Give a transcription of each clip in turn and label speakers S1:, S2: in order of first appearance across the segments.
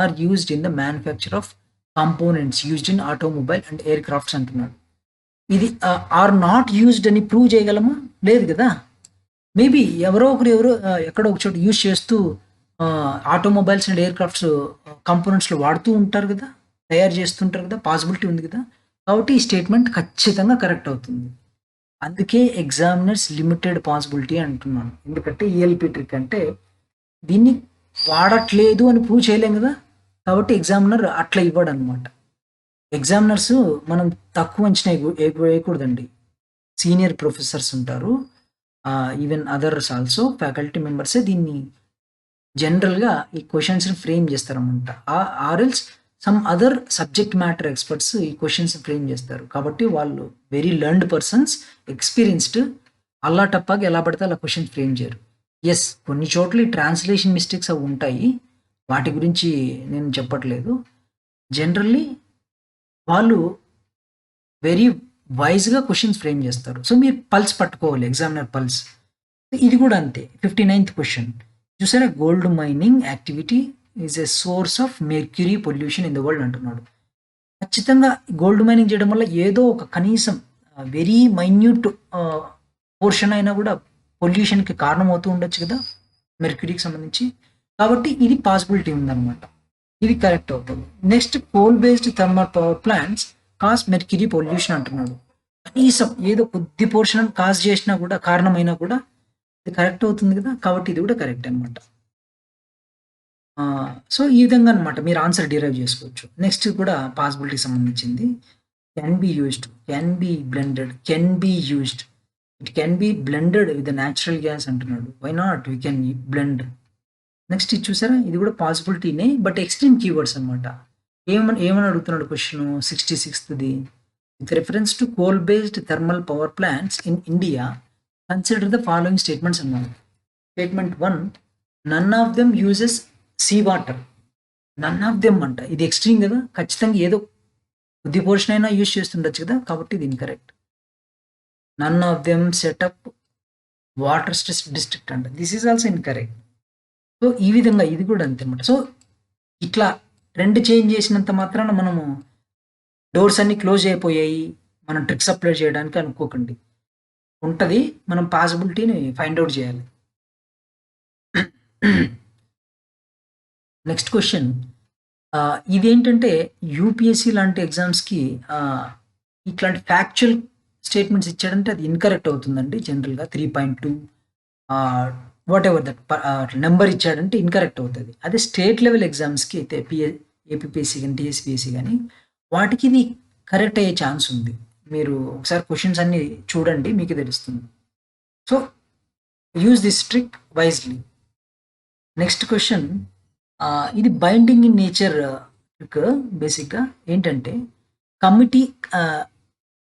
S1: Are used in the manufacture of components used in automobile and aircrafts అంటున్నాడు. ఇది are not used అని prove చేయగలమా? లేదు కదా. మేబీ ఎవరో ఒకరు ఎవరో ఎక్కడో ఒక చోట యూజ్ చేస్తూ ఆటోమొబైల్స్ అండ్ ఎయిర్ క్రాఫ్ట్స్ కాంపోనెంట్స్లో వాడుతూ ఉంటారు కదా తయారు చేస్తుంటారు కదా పాసిబిలిటీ ఉంది కదా. కాబట్టి ఈ స్టేట్మెంట్ ఖచ్చితంగా కరెక్ట్ అవుతుంది. అందుకే ఎగ్జామినర్స్ లిమిటెడ్ పాసిబిలిటీ అంటున్నాను. ఎందుకంటే ఈఎల్పి ట్రిక్ అంటే దీన్ని వాడట్లేదు అని ప్రూవ్ చేయలేం కదా. కాబట్టి ఎగ్జామినర్ అట్లా ఇవ్వడు అనమాట ఎగ్జామినర్స్ మనం తక్కువ అంచనా వేయకూడదండి. సీనియర్ ప్రొఫెసర్స్ ఉంటారు. ఈవెన్ అదర్స్ ఆల్సో ఫ్యాకల్టీ మెంబర్సే దీన్ని జనరల్గా ఈ క్వశ్చన్స్ని ఫ్రేమ్ చేస్తారనమాట. Or else some other subject matter experts ఈ క్వశ్చన్స్ ఫ్రేమ్ చేస్తారు. కాబట్టి వాళ్ళు వెరీ లర్న్డ్ పర్సన్స్ ఎక్స్పీరియన్స్డ్ అల్లా టప్పాగా ఎలా పడితే అలా క్వశ్చన్ ఫ్రేమ్ చేయరు. ఎస్ కొన్ని చోట్ల ఈ ట్రాన్స్లేషన్ మిస్టేక్స్ అవి ఉంటాయి. వాటి గురించి నేను చెప్పట్లేదు. జనరల్లీ వాళ్ళు వెరీ వైజ్గా క్వశ్చన్స్ ఫ్రేమ్ చేస్తారు. సో మీరు పల్స్ పట్టుకోవాలి ఎగ్జామినర్ పల్స్ ఇది కూడా అంతే ఫిఫ్టీ నైన్త్ క్వశ్చన్ చూసారా gold mining activity is a source of mercury pollution in the world అంటున్నాడు. ఖచ్చితంగా గోల్డ్ మైనింగ్ చేయడం వల్ల ఏదో ఒక కనీసం వెరీ మైన్యూట్ పోర్షన్ అయినా కూడా పొల్యూషన్కి కారణమవుతూ ఉండొచ్చు కదా మెర్క్యూరీకి సంబంధించి. కాబట్టి ఇది పాసిబిలిటీ ఉందన్నమాట. ఇది కరెక్ట్ అవుతుంది. Next coal based thermal power plants cause mercury pollution అంటున్నాడు. కనీసం ఏదో కొద్ది పోర్షన్ కాజ్ చేసినా కూడా కారణమైనా కూడా ఇది కరెక్ట్ అవుతుంది కదా? కాబట్టి ఇది కూడా కరెక్ట్ అనమాట సో ఈ విధంగా అనమాట మీరు ఆన్సర్ డిరైవ్ చేసుకోవచ్చు. నెక్స్ట్ కూడా పాసిబిలిటీ సంబంధించింది. Can be used can be blended can be used it can be blended with natural gas అంటున్నాడు. Why not we can blend next ఇది చూసారా? ఇది కూడా పాసిబిలిటీనే బట్ ఎక్స్ట్రీమ్ కీవర్డ్స్ అనమాట ఏమని ఏమని అడుగుతున్నాడు question sixty సిక్స్త్ది with reference to coal based thermal power plants in India consider the following statements అన్నాడు statement one none of them uses sea water none of them అంట. ఇది ఎక్స్ట్రీమ్ కదా? ఖచ్చితంగా ఏదో కొద్ది పోర్షన్ అయినా యూజ్ చేస్తుండొచ్చు కదా? కాబట్టి ఇది incorrect none of them set up water stress district అంట. This is also incorrect so ఈ విధంగా ఇది కూడా అంతే అనమాట సో ఇట్లా ట్రెండ్ చేంజ్ చేసినంత మాత్రాన మనము డోర్స్ అన్ని క్లోజ్ అయిపోయాయి. మనం ట్రిక్స్ అప్లై చేయడానికి అనుకోకండి. ఉంటుంది. మనం పాసిబిలిటీని ఫైండ్ అవుట్ చేయాలి. Next question. ఇదేంటంటే యూపీఎస్సి లాంటి ఎగ్జామ్స్కి ఇట్లాంటి ఫ్యాక్చువల్ స్టేట్మెంట్స్ ఇచ్చాడంటే అది ఇన్కరెక్ట్ అవుతుందండి. జనరల్గా three point two whatever that number ఇచ్చాడంటే ఇన్కరెక్ట్ అవుతుంది. అదే స్టేట్ లెవెల్ ఎగ్జామ్స్కి అయితే పిఏ ఏపీపీఎస్సీ కానీ టీఎస్పీఎస్సీ కానీ వాటికి ఇది కరెక్ట్ అయ్యే ఛాన్స్ ఉంది. మీరు ఒకసారి క్వశ్చన్స్ అన్ని చూడండి మీకు తెలుస్తుంది. So use this trick wisely next question ఇది బైండింగ్ ఇన్ నేచర్ ట్రిక్ బేసిక్గా ఏంటంటే కమిటీ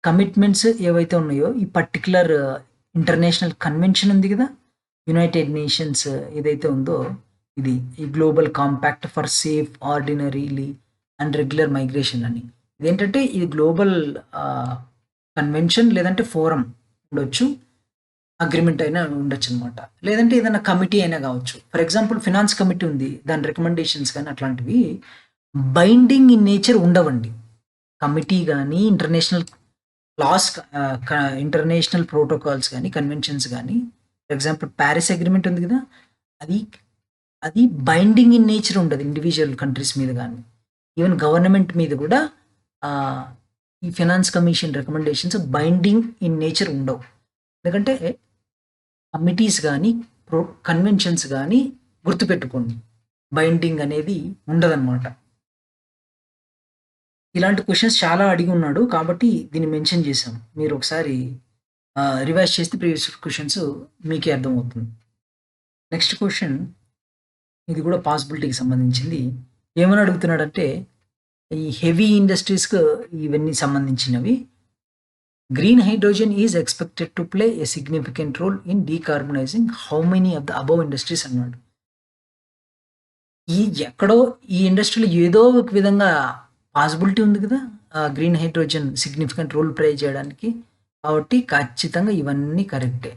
S1: కమిట్మెంట్స్ ఏవైతే ఉన్నాయో ఈ పర్టికులర్ ఇంటర్నేషనల్ కన్వెన్షన్ ఉంది కదా యునైటెడ్ నేషన్స్ uh, ఏదైతే ఉందో ఇది ఈ global compact for safe ordinarily and regular migration అని. ఇదేంటంటే ఇది గ్లోబల్ కన్వెన్షన్ లేదంటే ఫోరం ఉండొచ్చు అగ్రిమెంట్ అయినా ఉండొచ్చు అనమాట లేదంటే ఏదైనా కమిటీ అయినా కావచ్చు. ఫర్ ఎగ్జాంపుల్ ఫినాన్స్ కమిటీ ఉంది దాని రికమెండేషన్స్ కానీ అట్లాంటివి బైండింగ్ ఇన్ నేచర్ ఉండవండి. కమిటీ కానీ ఇంటర్నేషనల్ లాస్ ఇంటర్నేషనల్ ప్రోటోకాల్స్ కానీ కన్వెన్షన్స్ కానీ ఫర్ ఎగ్జాంపుల్ ప్యారిస్ అగ్రిమెంట్ ఉంది కదా? అది అది బైండింగ్ ఇన్ నేచర్ ఉండదు ఇండివిజువల్ కంట్రీస్ మీద కానీ ఈవెన్ గవర్నమెంట్ మీద కూడా ఈ finance commission recommendations binding in nature ఉండవు. ఎందుకంటే కమిటీస్ కానీ ప్రో కన్వెన్షన్స్ కానీ గుర్తుపెట్టుకోండి. బైండింగ్ అనేది ఉండదన్నమాట. ఇలాంటి క్వశ్చన్స్ చాలా అడిగి ఉన్నాడు కాబట్టి దీన్ని మెన్షన్ చేశాం. మీరు ఒకసారి రివైజ్ చేస్తే ప్రీవియస్ క్వశ్చన్స్ మీకే అర్థమవుతుంది. నెక్స్ట్ క్వశ్చన్ ఇది కూడా పాసిబిలిటీకి సంబంధించింది. ఏమని అడుగుతున్నాడంటే ఈ హెవీ ఇండస్ట్రీస్కి ఇవన్నీ సంబంధించినవి. Green hydrogen is expected to play a significant role in decarbonising how many of the above industries అన్నాడు. ఈ ఎక్కడో ఈ ఇండస్ట్రీలో ఏదో ఒక విధంగా పాసిబిలిటీ ఉంది కదా? Green hydrogen significant role play చేయడానికి. కాబట్టి ఖచ్చితంగా ఇవన్నీ కరెక్టే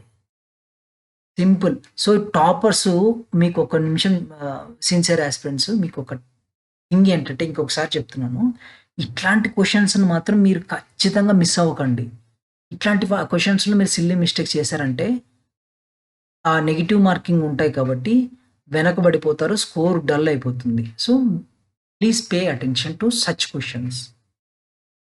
S1: సింపుల్ సో టాపర్స్ మీకు ఒక నిమిషం సిన్సియర్ ఆస్పిరెంట్స్ మీకు ఒక థింగ్ ఏంటంటే ఇంకొకసారి చెప్తున్నాను. ఇట్లాంటి క్వెషన్స్‌ని మాత్రం మీరు ఖచ్చితంగా మిస్ అవ్వకండి. ఇట్లాంటి క్వశ్చన్స్లో మీరు సిల్లీ మిస్టేక్ చేశారంటే ఆ నెగిటివ్ మార్కింగ్ ఉంటాయి కాబట్టి వెనకబడిపోతారు. స్కోర్ డల్ అయిపోతుంది. So, please pay attention to such questions